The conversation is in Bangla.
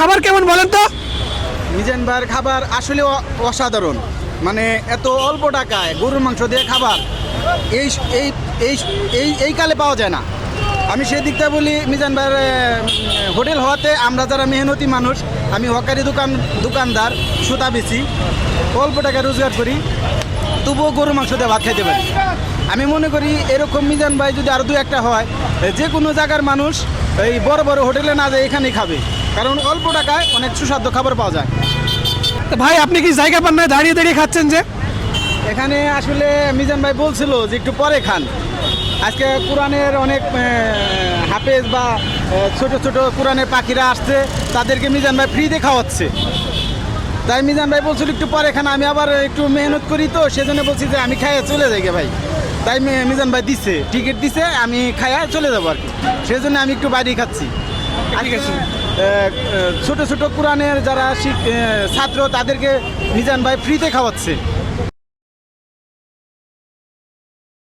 খাবার কেমন বলেন তো? মিজান ভাইয়ের খাবার আসলে অসাধারণ। মানে এত অল্প টাকায় গরুর মাংস দিয়ে খাবার, এই এই এই এই কালে পাওয়া যায় না। আমি সেই দিকটা বলি মিজান ভাইয়ের হোটেল হওয়াতে আমরা যারা মেহনতি মানুষ, আমি হকারি দোকান, দোকানদার, সুতা বেচি, অল্প টাকা রোজগার করি, তবুও গরুর মাংস দিয়ে ভাত খাইতে পারি। আমি মনে করি এরকম মিজান ভাই যদি আরও দু একটা হয়, যে কোনো জায়গার মানুষ এই বড় বড় হোটেলে না যায় এখানেই খাবে। কারণ অল্প টাকায় অনেক সুস্বাদু খাবার পাওয়া যায়। ভাই, আপনি কি জায়গা পান না? দাঁড়িয়ে দাঁড়িয়ে খাচ্ছেন যে? এখানে আসলে মিজান ভাই বলছিল যে একটু পরে খান। আজকে কোরআনের অনেক হাফেজ বা ছোট ছোট কোরআনের পাখিরা আসছে, তাদেরকে মিজান ভাই ফ্রিতে খাওয়াচ্ছে। তাই মিজান ভাই বলছিল একটু পরে খান, আমি আবার একটু মেহনত করি তো, সেজন্য বলছি যে আমি খাইয়ে চলে যাই গে ভাই। তাই মিজান ভাই দিচ্ছে টিকিট দিছে, আমি খাইয়া চলে যাব আর কি। সেজন্য আমি একটু বাইরেই খাচ্ছি। ছোট ছোট কোরআনের যারা ছাত্র তাদেরকে মিজান ভাই ফ্রিতে খাওয়াচ্ছে।